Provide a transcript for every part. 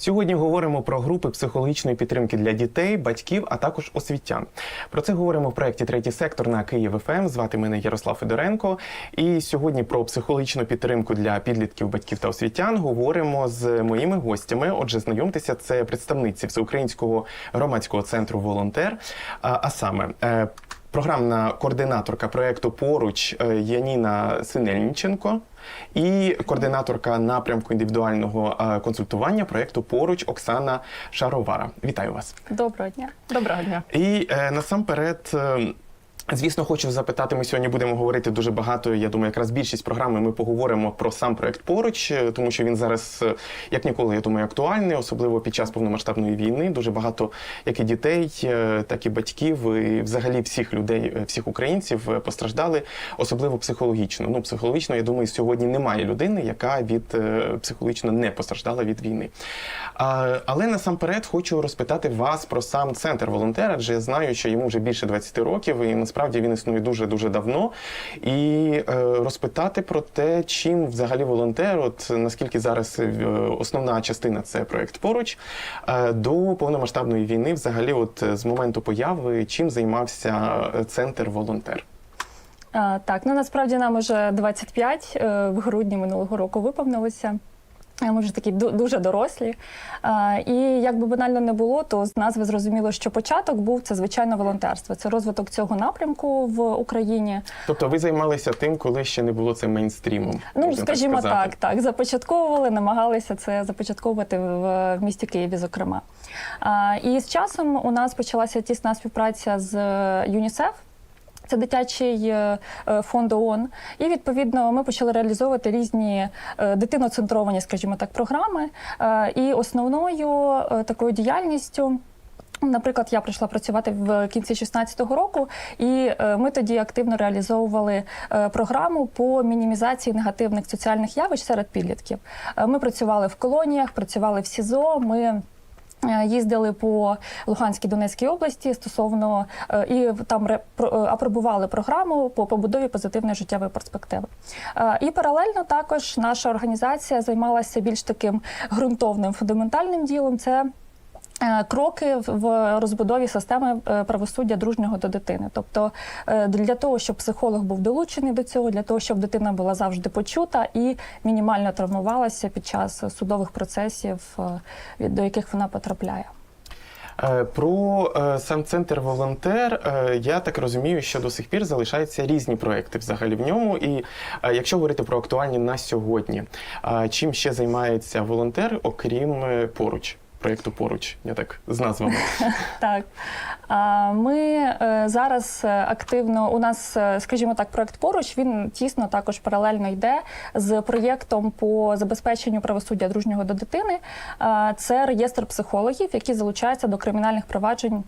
Сьогодні говоримо про групи психологічної підтримки для дітей, батьків, а також освітян. Про це говоримо в проєкті Третій сектор на Київ ФМ. Звати мене Ярослав Федоренко. І сьогодні про психологічну підтримку для підлітків, батьків та освітян говоримо з моїми гостями. Отже, знайомтеся, це представниці Всеукраїнського громадського центру Волонтер. А, саме. е, Програмна координаторка проєкту поруч е, Яніна Синельниченко і координаторка напрямку індивідуального е, консультування проєкту поруч Оксана Шаровара. Вітаю вас. Доброго дня. Доброго дня. І е, насамперед. Звісно, хочу запитати. Ми сьогодні будемо говорити дуже багато. Я думаю, якраз більшість програми ми поговоримо про сам проект поруч, е, тому що він зараз, е, як ніколи, я думаю, актуальний, особливо під час повномасштабної війни. Дуже багато як і дітей, е, так і батьків, і взагалі всіх людей, всіх українців постраждали, особливо психологічно. Ну, психологічно, я думаю, сьогодні немає людини, яка від психологічно не постраждала від війни. Але насамперед хочу розпитати вас про сам центр волонтера, адже я знаю, що йому вже більше 20 років, і насправді він існує дуже дуже давно. І е, розпитати про те, чим взагалі волонтер, от наскільки зараз е, основна частина це проект поруч е, до повномасштабної війни, взагалі, от з моменту появи, чим займався центр волонтер. Так, ну насправді нам уже 25 е, в грудні минулого року виповнилося. Ми вже такі ду- дуже дорослі. І як би банально не було, то з назви зрозуміло, що початок був це звичайно волонтерство. Це розвиток цього напрямку в Україні. Тобто ви займалися тим, коли ще не було це мейнстрімом? Ну, скажімо так, так, так, започатковували, намагалися це започатковувати в, в місті Києві, зокрема. І з часом у нас почалася тісна співпраця з е, ЮНІСЕФ. Це дитячий е, е, фонд ООН. І відповідно ми почали реалізовувати різні е, дитиноцентровані, скажімо так, програми. І основною такою діяльністю. Наприклад, я прийшла працювати в кінці 2016 року, і ми тоді активно реалізовували програму по мінімізації негативних соціальних явищ серед підлітків. Ми працювали в колоніях, працювали в СІЗО. Ми Їздили по Луганській Донецькій області стосовно е, і там е, апробували програму по побудові позитивної життєвої перспективи. Е, І паралельно також наша організація займалася більш таким ґрунтовним фундаментальним ділом. Це е, Кроки в- розбудові системи е, правосуддя дружнього до дитини, тобто е, для того, щоб психолог був долучений до цього, для того, щоб дитина була завжди почута і мінімально травмувалася під час судових процесів, е, до яких вона потрапляє. Е, Про е, сам центр волонтер. е, Я так розумію, що до сих пір залишаються різні проекти взагалі в ньому. І е, якщо говорити про актуальні на сьогодні, е, чим ще займається волонтер, окрім е, поруч? Проєкту поруч, я так з назвами. Так ми е, зараз е, активно. У нас, е, скажімо так, проект поруч він тісно також паралельно йде з проєктом по забезпеченню правосуддя дружнього до дитини. Це реєстр психологів, які залучаються до кримінальних проваджень.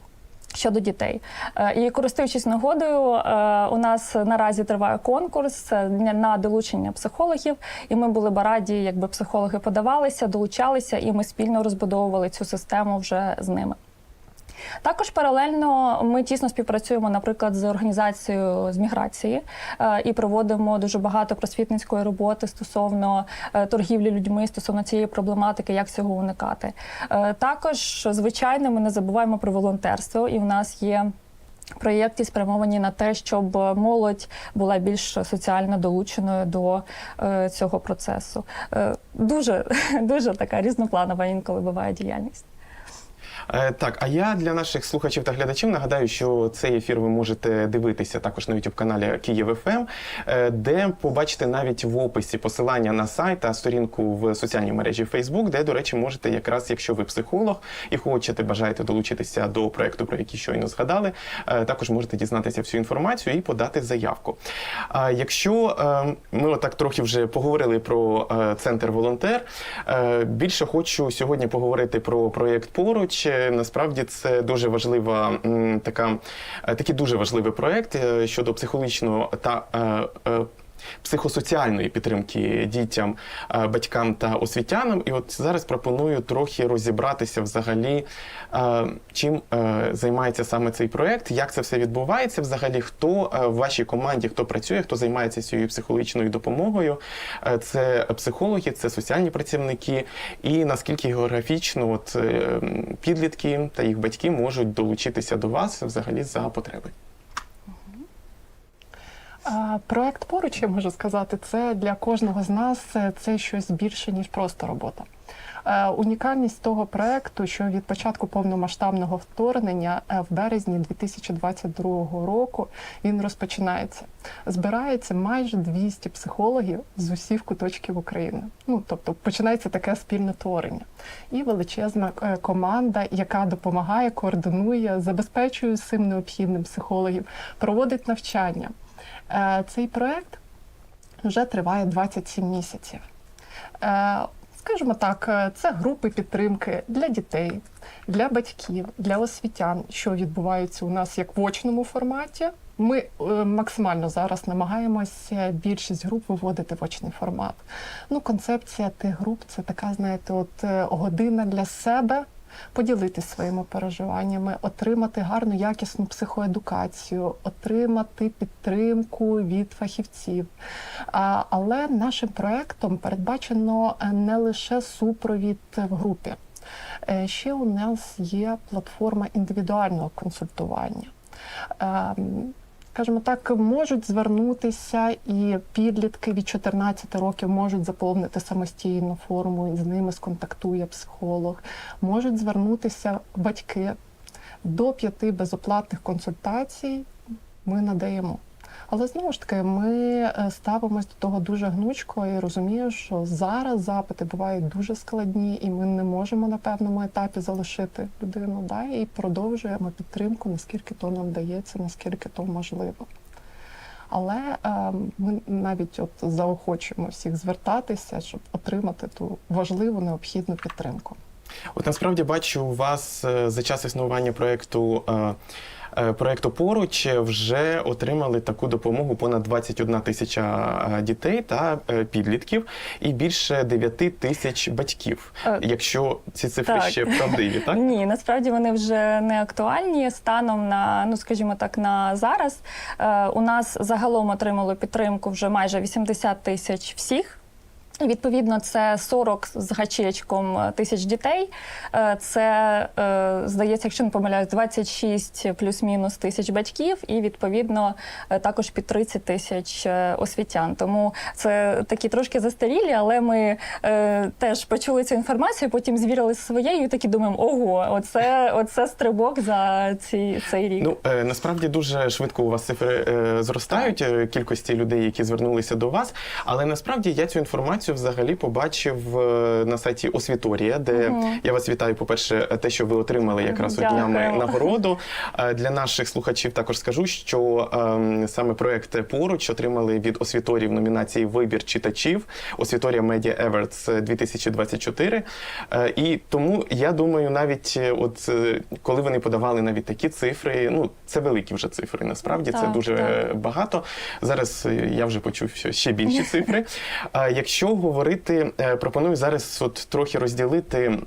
Щодо дітей, Е, і користуючись нагодою, е, у нас наразі триває конкурс е, на долучення психологів, і ми були б раді, якби психологи подавалися, долучалися, і ми спільно розбудовували цю систему вже з ними. Також паралельно ми тісно співпрацюємо, наприклад, з організацією з міграції е, і проводимо дуже багато просвітницької роботи стосовно е, торгівлі людьми, стосовно цієї проблематики, як цього уникати. Е, Також, звичайно, ми не забуваємо про волонтерство, і в нас є. Проєкти спрямовані на те, щоб молодь була більш соціально долученою до е, цього процесу. Е, дуже дуже така різнопланова інколи буває діяльність. Е, Так, а я для наших слухачів та глядачів нагадаю, що цей ефір ви можете дивитися також на youtube каналі Київ ФМ, е, де побачите навіть в описі посилання на сайт та сторінку в соціальній мережі Facebook, де, до речі, можете якраз, якщо ви психолог і хочете, бажаєте долучитися до проекту, про який щойно згадали, е, також можете дізнатися всю інформацію і подати заявку. Якщо ми отак трохи вже поговорили про центр волонтер, більше хочу сьогодні поговорити про проєкт поруч. Е, Насправді це дуже важлива така, е, такий дуже важливий проєкт е, щодо психологічного та психосоціальної підтримки дітям, е, батькам та освітянам. І от зараз пропоную трохи розібратися взагалі, е, чим е, займається саме цей проект, як це все відбувається, взагалі, хто в вашій команді, хто працює, хто займається цією психологічною допомогою. Це психологи, це соціальні працівники, і наскільки географічно от, підлітки та їх батьки можуть долучитися до вас взагалі за потреби. Проект поруч, я можу сказати, це для кожного з нас е, це щось більше, ніж просто робота. Е, Унікальність того проекту, що від початку повномасштабного вторгнення е, в березні 2022 року він розпочинається. Збирається майже 200 психологів з усіх куточків України. Ну тобто починається таке спільне творення. І величезна команда, яка допомагає, координує, забезпечує всім необхідним психологів, проводить навчання. Е, Цей проект вже триває 27 місяців. Е, Скажімо так, е, це групи підтримки для дітей, для батьків, для освітян, що відбуваються у нас як в очному форматі. Ми максимально зараз намагаємося більшість груп виводити в очний формат. Ну, концепція тих груп це така, знаєте, от година для себе. Поділитися своїми переживаннями, отримати гарну якісну психоедукацію, отримати підтримку від фахівців. Але нашим проектом передбачено е, не лише супровід в групі. Е, Ще у нас є платформа індивідуального консультування. Скажімо так, можуть звернутися і підлітки від 14 років можуть заповнити самостійну форму, і з ними сконтактує психолог. Можуть звернутися батьки до п'яти безоплатних консультацій. Ми надаємо. Але знову ж таки, ми е, ставимось до того дуже гнучко і розумію, що зараз запити бувають дуже складні, і ми не можемо на певному етапі залишити людину. Да, і продовжуємо підтримку, наскільки то нам дається, наскільки то можливо. Але е, ми навіть от заохочуємо всіх звертатися, щоб отримати ту важливу необхідну підтримку. От насправді бачу у вас е, за час існування проекту. е, е, Проекту поруч вже отримали таку допомогу понад 21 тисяча е, дітей та е, підлітків і більше 9 тисяч батьків. Якщо ці цифри так. ще правдиві, так? Ні, насправді вони вже не актуальні. Станом на ну скажімо так, на зараз у нас загалом отримали підтримку вже майже 80 тисяч всіх. Відповідно, це 40 з гачечком тисяч дітей. Е, Це е, здається, якщо не помиляюсь, 26 плюс-мінус тисяч батьків, і відповідно е, також під 30 тисяч е, освітян. Тому це такі трошки застарілі, але ми е, теж почули цю інформацію, потім звірили своєю, і такі думаємо, ого, оце, оце стрибок за ці, цей рік. Ну е, насправді дуже швидко у вас цифри е, зростають е, кількості людей, які звернулися до вас. Але насправді я цю інформацію взагалі побачив е, на сайті Освіторія, де Мгм. я вас вітаю. По перше, те, що ви отримали якраз от днями нагороду. Е, Для наших слухачів також скажу, що ем, саме проект поруч отримали від освіторії в номінації Вибір читачів Освіторія Media Awards 2024. Е, І тому я думаю, навіть е, от е, коли вони подавали навіть такі цифри, ну це великі вже цифри. Насправді це дуже так. багато. Зараз е, я вже почув ще більші цифри. А якщо говорити, е, пропоную зараз от трохи розділити.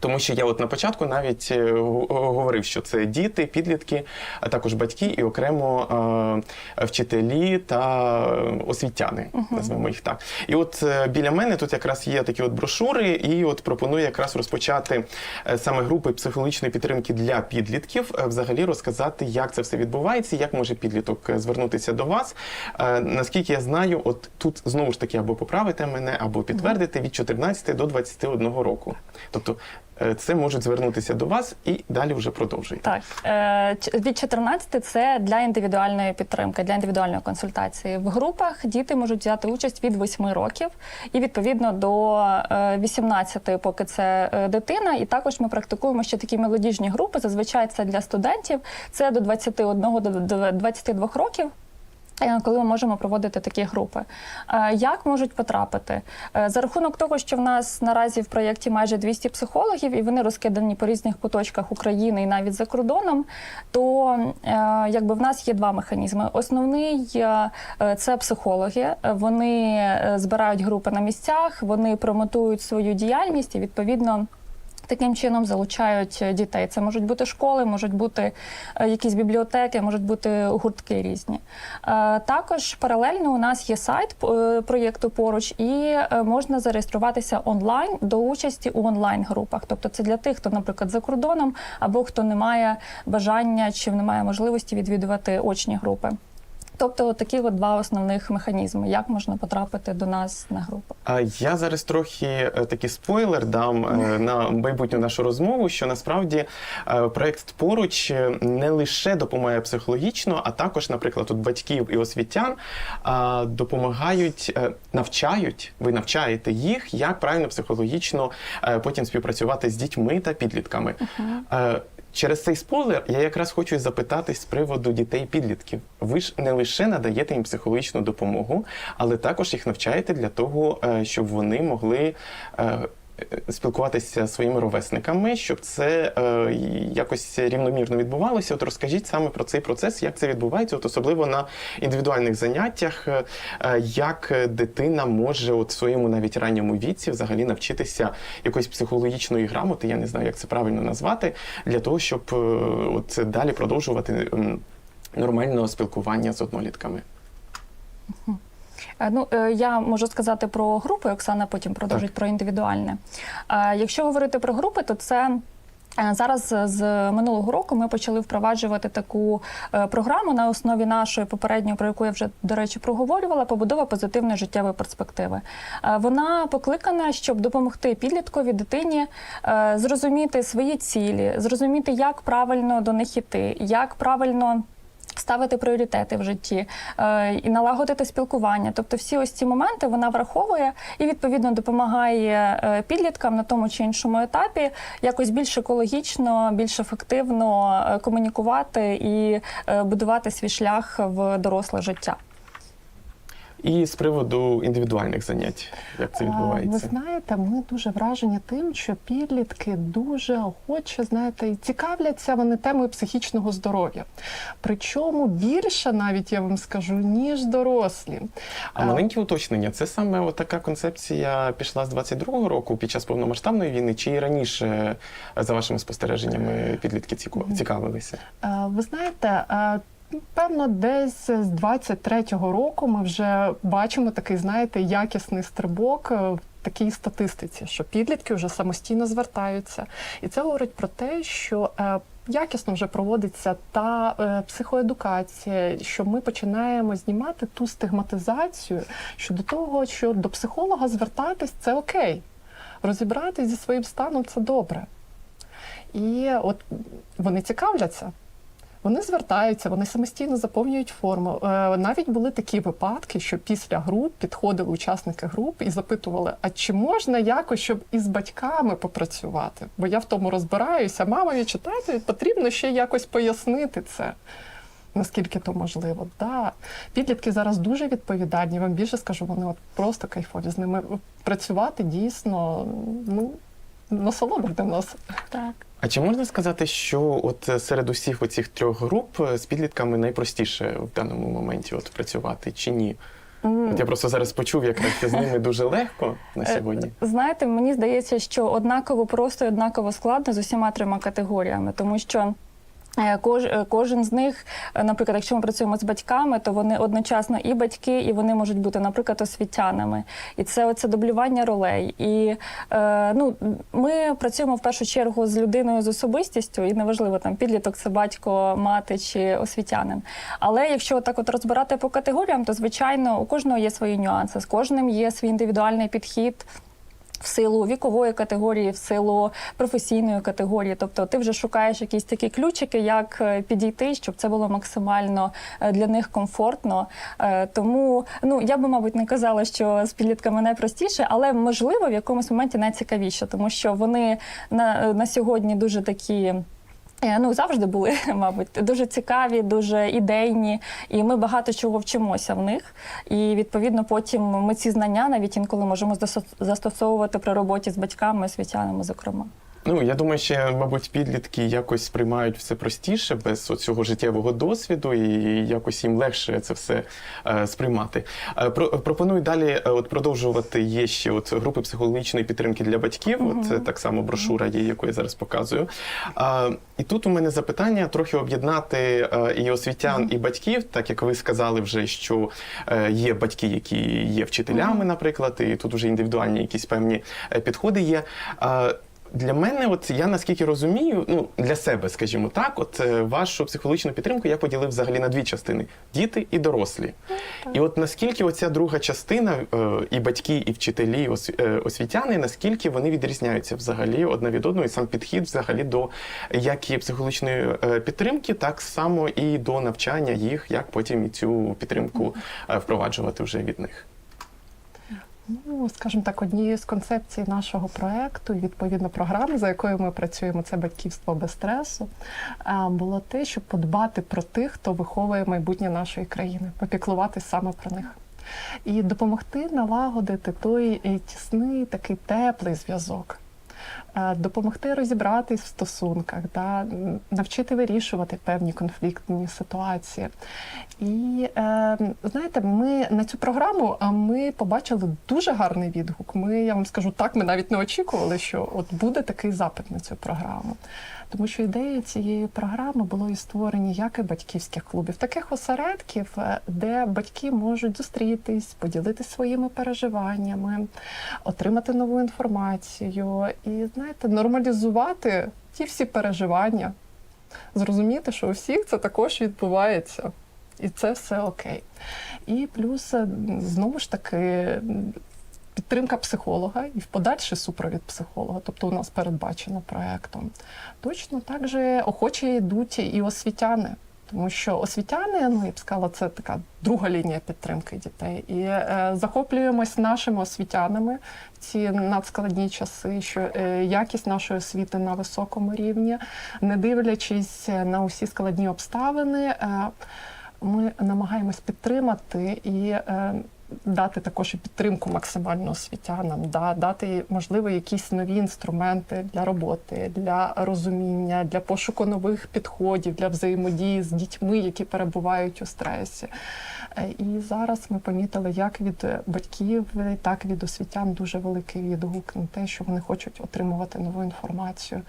Тому що я от на початку навіть е, говорив, що це діти, підлітки, а також батьки і окремо е, вчителі та е, освітяни, назвемо їх так. І от е, біля мене тут якраз є такі от брошури, і от пропоную якраз розпочати е, саме групи психологічної підтримки для підлітків, е, взагалі розказати, як це все відбувається, як може підліток е, звернутися до вас. Е, Наскільки я знаю, от тут знову ж таки або поправите мене, або підтвердите від 14 до 21 року. Тобто е, це можуть звернутися до вас і далі вже продовжуйте. Так, е, від 14 це для індивідуальної підтримки, для індивідуальної консультації. В групах діти можуть взяти участь від 8 років і відповідно до е, 18, поки це е, дитина. І також ми практикуємо ще такі мелодіжні групи. Зазвичай це для студентів, це до 21 до до 22 років. Е, Коли ми можемо проводити такі групи, Е, як можуть потрапити Е, за рахунок того, що в нас наразі в проєкті майже 200 психологів, і вони розкидані по різних куточках України і навіть за кордоном, то якби в нас є два механізми. Основний це психологи. Вони збирають групи на місцях, вони промотують свою діяльність і відповідно. Таким чином залучають е, дітей. Це можуть бути школи, можуть бути е, якісь бібліотеки, можуть бути гуртки різні. Е, Також паралельно у нас є сайт проєкту поруч, і можна зареєструватися онлайн до участі у онлайн-групах. Тобто це для тих, хто, наприклад, за кордоном або хто не має бажання чи не має можливості відвідувати очні групи. Тобто, от такі от два основних механізми, як можна потрапити до нас на групу. А я зараз трохи е, такий спойлер дам е, на майбутню нашу розмову, що насправді е, проект поруч не лише допомагає психологічно, а також, наприклад, тут батьків і освітян допомагають, навчають. Ви навчаєте їх, як правильно психологічно потім співпрацювати з дітьми та підлітками. Е, Через цей спойлер я якраз хочу запитати з приводу дітей-підлітків. Ви ж не лише надаєте їм психологічну допомогу, але також їх навчаєте для того, е, щоб вони могли е, спілкуватися зі своїми ровесниками, щоб це е, якось рівномірно відбувалося. От розкажіть саме про цей процес, як це відбувається, от особливо на індивідуальних заняттях, е, е, як дитина може от в своєму навіть ранньому віці взагалі навчитися якоїсь психологічної грамоти, я не знаю, як це правильно назвати, для того, щоб е, от далі продовжувати м, нормальне спілкування з однолітками. Е, Ну, е, я можу сказати про групи, Оксана потім продовжить про індивідуальне. Е, Якщо говорити про групи, то це. Зараз з минулого року ми почали впроваджувати таку програму на основі нашої попередньої, про яку я вже до речі проговорювала, побудова позитивної життєвої перспективи. Вона покликана, щоб допомогти підліткові дитині зрозуміти свої цілі, зрозуміти, як правильно до них іти, як правильно ставити пріоритети в житті е, і налагодити спілкування. Тобто, всі ось ці моменти вона враховує і відповідно допомагає е, підліткам на тому чи іншому етапі якось більш екологічно, більш ефективно е, комунікувати і будувати свій шлях в доросле життя. І з приводу індивідуальних занять, як це А, Ви знаєте, ми дуже вражені тим, що підлітки дуже охоче, знаєте, і цікавляться вони темою психічного здоров'я. Причому більше, навіть я вам скажу, ніж дорослі. А маленьке уточнення, це саме от така концепція пішла з 22-го року під час повномасштабної війни, чи і раніше, за вашими спостереженнями, підлітки цікавилися? Ви знаєте, певно, десь з 23-го року ми вже бачимо такий, знаєте, якісний стрибок. е, в Такій статистиці, що підлітки вже самостійно звертаються, і це говорить про те, що е, якісно вже проводиться та е, психоедукація, що ми починаємо знімати ту стигматизацію щодо того, що до психолога звертатись це окей, розібратись зі своїм станом це добре. І от вони цікавляться. Вони звертаються, вони самостійно заповнюють форму. Е, Навіть були такі випадки, що після груп підходили учасники груп і запитували: а чи можна якось, щоб із батьками попрацювати? Бо я в тому розбираюся, мамою читати, потрібно ще якось пояснити це. Наскільки то можливо, да. Підлітки зараз дуже відповідальні. Вам більше скажу, вони от просто кайфові з ними працювати дійсно ну насолода для нас. Так. А чи можна сказати, що от е, серед усіх оцих трьох груп е, з підлітками найпростіше в даному моменті от працювати, чи ні? От я просто зараз почув, як з ними дуже легко на сьогодні. Е, Знаєте, мені здається, що однаково просто і однаково складно з усіма трьома категоріями, тому що. Е, Кож, е, кожен з них, е, наприклад, якщо ми працюємо з батьками, то вони одночасно і батьки, і вони можуть бути, наприклад, освітянами. І це оце дублювання ролей. І е, ну, ми працюємо в першу чергу з людиною з особистістю, і неважливо там підліток, це батько, мати чи освітянин. Але якщо так от розбирати по категоріям, то звичайно у кожного є свої нюанси, з кожним є свій індивідуальний підхід. В силу вікової категорії, в силу професійної категорії, тобто ти вже шукаєш якісь такі ключики, як е, підійти, щоб це було максимально е, для них комфортно. Е, Тому ну я би, мабуть, не казала, що з підлітками найпростіше, але можливо в якомусь моменті найцікавіше, тому що вони на, на сьогодні дуже такі. Е, Ну, завжди були, мабуть, дуже цікаві, дуже ідейні, і ми багато чого вчимося в них. І відповідно потім ми ці знання навіть інколи можемо застос- застосовувати при роботі з батьками, освітянами, зокрема. Ну, я думаю, ще, мабуть, підлітки якось сприймають все простіше без цього життєвого досвіду, і якось їм легше це все е, сприймати. Е, про, пропоную далі е, от продовжувати. Є ще от групи психологічної підтримки для батьків. От е, так само брошура є, яку я зараз показую. А, і тут у мене запитання трохи об'єднати е, і освітян, і батьків, так як ви сказали вже, що е, є батьки, які є вчителями, наприклад, і тут вже індивідуальні якісь певні е, підходи є. А, для мене, от я наскільки розумію, ну для себе, скажімо так, от е, вашу психологічну підтримку я поділив взагалі на дві частини: діти і дорослі. І от наскільки оця друга частина, е, і батьки, і вчителі, і е, освітяни, наскільки вони відрізняються взагалі одна від одної, і сам підхід взагалі до як і психологічної підтримки, так само і до навчання їх, як потім і цю підтримку впроваджувати вже від них. Ну, скажімо так, однією з концепцій нашого проекту і відповідно програми, за якою ми працюємо, це батьківство без стресу. Було те, щоб подбати про тих, хто виховує майбутнє нашої країни, попіклуватися саме про них. І допомогти налагодити той е, тісний, такий теплий зв'язок. Е, Допомогти розібратись в стосунках, да, навчити вирішувати певні конфліктні ситуації. І е, знаєте, ми на цю програму ми побачили дуже гарний відгук. Ми, я вам скажу так, ми навіть не очікували, що от буде такий запит на цю програму. Тому що ідеєю цієї програми було і створення як і батьківських клубів, таких осередків, е, де батьки можуть зустрітись, поділитися своїми переживаннями, отримати нову інформацію і, знаєте, нормалізувати ті всі переживання, зрозуміти, що у всіх це також відбувається. І це все окей. І плюс, знову ж таки, підтримка психолога і в подальший супровід психолога, тобто у нас передбачено проектом. Точно так же охоче йдуть і освітяни. Тому що освітяни, ну я б сказала, це така друга лінія підтримки дітей. І е, захоплюємось нашими освітянами в ці надскладні часи, що е, якість нашої освіти на високому рівні, не дивлячись на усі складні обставини, е, ми намагаємось підтримати і. Е, Дати також і підтримку максимально освітянам, да, дати, можливо, якісь нові інструменти для роботи, для розуміння, для пошуку нових підходів, для взаємодії з дітьми, які перебувають у стресі. Е, І зараз ми помітили, як від батьків, так і від освітян дуже великий відгук на те, що вони хочуть отримувати нову інформацію.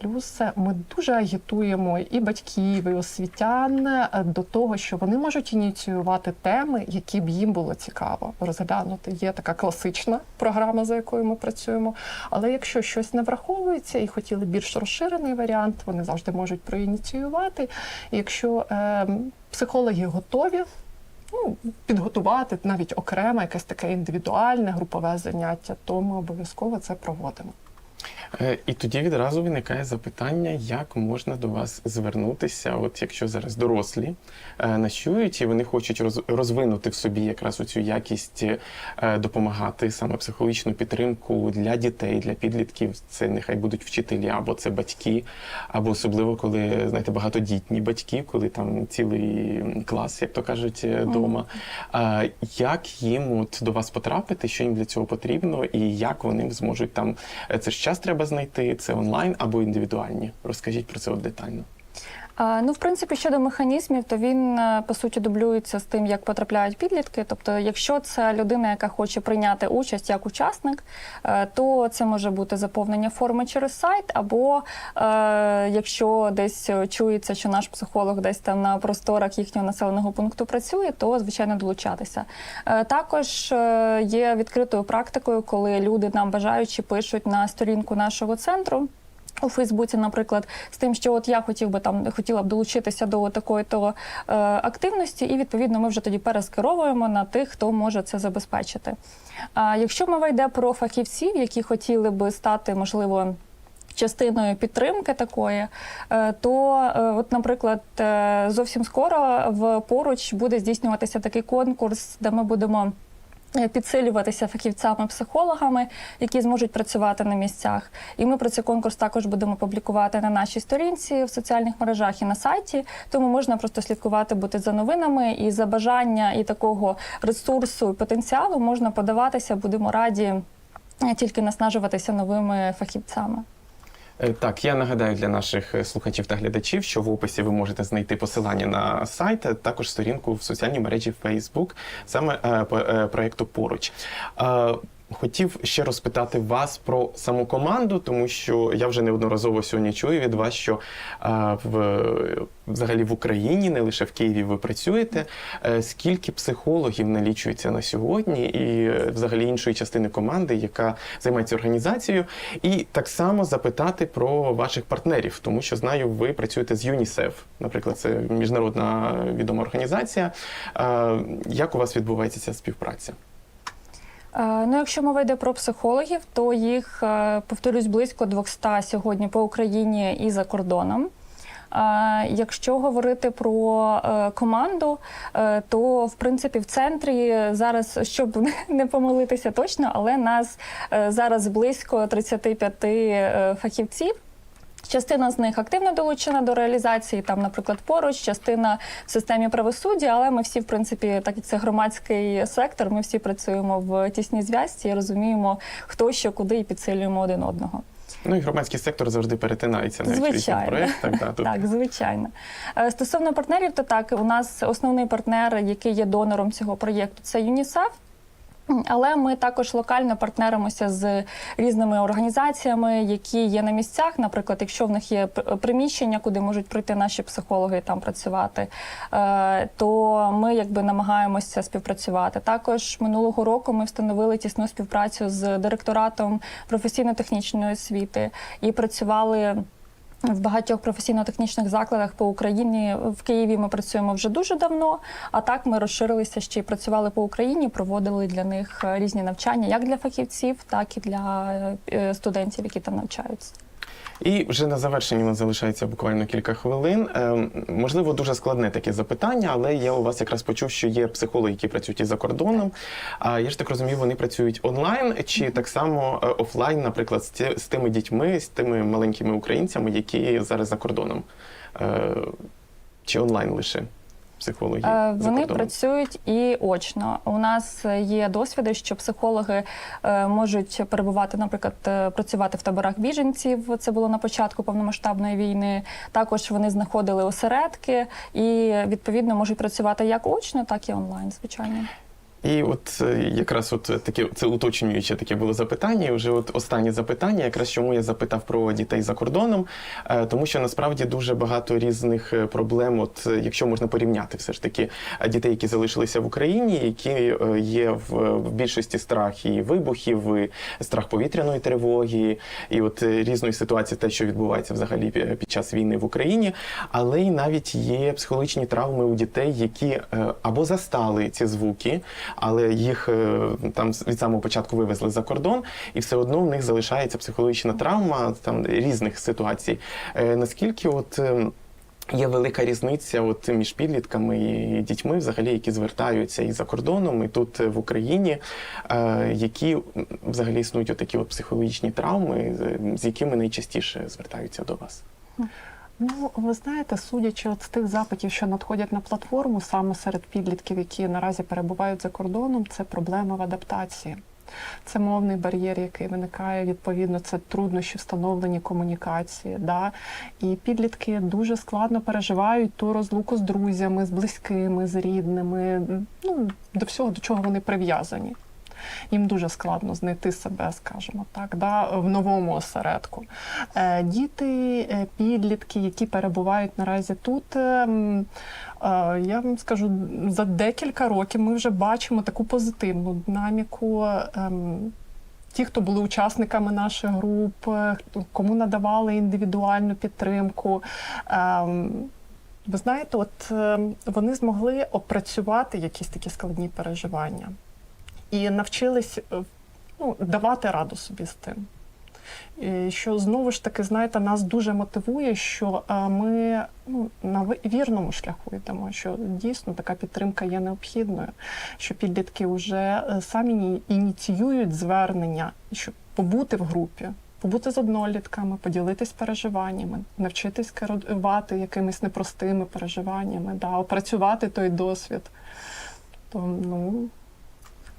Плюс е, ми дуже агітуємо і батьків, і освітян е, до того, що вони можуть ініціювати теми, які б їм було цікаво розглянути. Є така класична програма, за якою ми працюємо. Але якщо щось не враховується і хотіли більш розширений варіант, вони завжди можуть проініціювати. Якщо е, психологи готові. Ну, підготувати навіть окреме якесь таке індивідуальне групове заняття, то ми обов'язково це проводимо. Е, І тоді відразу виникає запитання, як можна до вас звернутися, от якщо зараз дорослі е, нас чують і вони хочуть розвинути в собі якраз цю якість е, допомагати саме психологічну підтримку для дітей, для підлітків. Це нехай будуть вчителі, або це батьки, або особливо коли знаєте багатодітні батьки, коли там цілий клас, як то кажуть, вдома. Як їм от до вас потрапити, що їм для цього потрібно, і як вони зможуть там це ж час треба знайти, це онлайн або індивідуальні. Розкажіть про це детально. Ну, в принципі, щодо механізмів, то він е, по суті дублюється з тим, як потрапляють підлітки. Тобто, якщо це людина, яка хоче прийняти участь як учасник, е, то це може бути заповнення форми через сайт, або е, якщо десь чується, що наш психолог десь там на просторах їхнього населеного пункту працює, то звичайно долучатися. Також є відкритою практикою, коли люди нам бажаючи пишуть на сторінку нашого центру. У Фейсбуці, наприклад, з тим, що от я хотів би там хотіла б долучитися до такої то е, активності, і відповідно ми вже тоді перескеровуємо на тих, хто може це забезпечити. А якщо мова йде про фахівців, які хотіли би стати, можливо. Частиною підтримки такої, е, то, е, от, наприклад, е, зовсім скоро в поруч буде здійснюватися такий конкурс, де ми будемо Підсилюватися фахівцями-психологами, які зможуть працювати на місцях. І ми про цей конкурс також будемо публікувати на нашій сторінці в соціальних мережах і на сайті. Тому можна просто слідкувати, бути за новинами і за бажання і такого ресурсу і потенціалу можна подаватися. Будемо раді е, тільки наснажуватися новими фахівцями. Е, Так, я нагадаю для наших е, слухачів та глядачів, що в описі ви можете знайти посилання на сайт, а також сторінку в соціальній мережі Facebook, саме проєкту е, проекту поруч. Е, Хотів ще розпитати вас про саму команду, тому що я вже неодноразово сьогодні чую від вас, що е, в взагалі в Україні, не лише в Києві, ви працюєте. Е, Скільки психологів налічується на сьогодні, і е, взагалі іншої частини команди, яка займається організацією, і так само запитати про ваших партнерів, тому що знаю, ви працюєте з ЮНІСЕФ, наприклад, це міжнародна відома організація. Е, Як у вас відбувається ця співпраця? Е, Ну, якщо мова йде про психологів, то їх, е, повторюсь, близько 200 сьогодні по Україні і за кордоном. Е, Якщо говорити про команду, то в принципі в центрі зараз, щоб не помилитися точно, але нас зараз близько 35 е, фахівців. Частина з них активно долучена до реалізації, там, наприклад, поруч, частина в системі правосуддя, але ми всі, в принципі, так як це громадський сектор, ми всі працюємо в тісній зв'язці і розуміємо, хто що куди і підсилюємо один одного. Ну і громадський сектор завжди перетинається в Звичайно. проєктах. Да, тут Так, звичайно. Е, Стосовно партнерів, то так, у нас основний партнер, який є донором цього проєкту, це ЮНІСЕФ. Але ми також локально партнеримося з різними організаціями, які є на місцях. Наприклад, якщо в них є приміщення, куди можуть прийти наші психологи і там працювати, е, то ми якби намагаємося співпрацювати. Також минулого року ми встановили тісну співпрацю з директоратом професійно-технічної освіти і працювали. В багатьох професійно-технічних закладах по Україні в Києві ми працюємо вже дуже давно. А так ми розширилися ще й працювали по Україні, проводили для них е, різні навчання, як для фахівців, так і для е, студентів, які там навчаються. І вже на завершенні у нас залишається буквально кілька хвилин. Ем, можливо, дуже складне таке запитання, але я у вас якраз почув, що є психологи, які працюють і за кордоном. А я ж так розумію, вони працюють онлайн чи так само е, офлайн, наприклад, з тими дітьми, з тими маленькими українцями, які зараз за кордоном. Е, Чи онлайн лише психологи? Е, Вони працюють і очно. У нас є досвіди, що психологи е, можуть перебувати, наприклад, е, працювати в таборах біженців. Це було на початку повномасштабної війни. Також вони знаходили осередки і відповідно можуть працювати як очно, так і онлайн, звичайно. І от е, якраз от таке це уточнююче таке було запитання. І вже от останнє запитання, якраз чому я запитав про дітей за кордоном, Е, тому що насправді дуже багато різних е, проблем. От якщо можна порівняти, все ж таки дітей, які залишилися в Україні, які є в, більшості страх і вибухів, і страх повітряної тривоги, і от різної ситуації, те, що відбувається взагалі під час війни в Україні, але й навіть є психологічні травми у дітей, які або застали ці звуки, але їх е, там від самого початку вивезли за кордон, і все одно в них залишається психологічна травма там різних ситуацій. Е, Наскільки от. е, Є велика різниця от між підлітками і дітьми, взагалі, які звертаються і за кордоном, і тут в Україні, які взагалі існують такі психологічні травми, з якими найчастіше звертаються до вас. Ну, ви знаєте, судячи от з тих запитів, що надходять на платформу, саме серед підлітків, які наразі перебувають за кордоном, це проблема в адаптації. Це мовний бар'єр, який виникає, відповідно, це труднощі встановлені комунікації. Да? І підлітки дуже складно переживають ту розлуку з друзями, з близькими, з рідними, ну, до всього, до чого вони прив'язані. Їм дуже складно знайти себе, скажімо так, да, в новому осередку. Е, Діти, е, підлітки, які перебувають наразі тут. е, м, е, Я вам скажу, за декілька років ми вже бачимо таку позитивну динаміку. ем, Ті, хто були учасниками наших груп, кому надавали індивідуальну підтримку. ем, Ви знаєте, от ем, вони змогли опрацювати якісь такі складні переживання і навчились е, ну, давати раду собі з тим. І що знову ж таки, знаєте, нас дуже мотивує, що е, ми ну, на вірному шляху йдемо, що дійсно така підтримка є необхідною, що підлітки вже е, самі ініціюють звернення, щоб побути в групі. Побути з однолітками, поділитись переживаннями, навчитись керувати якимись непростими переживаннями, да, опрацювати той досвід. То, ну,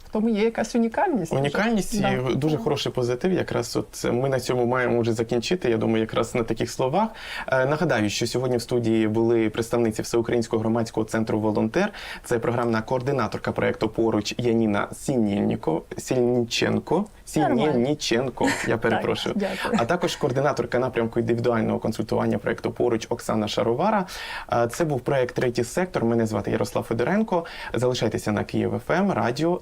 в тому є якась унікальність. Унікальність Да. і дуже хороший позитив. Якраз от ми на цьому маємо вже закінчити. Я думаю, якраз на таких словах. Е, Нагадаю, що сьогодні в студії були представниці Всеукраїнського громадського центру Волонтер. Це програмна координаторка проекту поруч Яніна Сінільніко Сільніченко. Сінільніченко. Я перепрошую. А також координаторка напрямку індивідуального консультування проекту поруч Оксана Шаровара. Е, Це був проект Третій сектор. Мене звати Ярослав Федоренко. Залишайтеся на Київ ФМ, радіо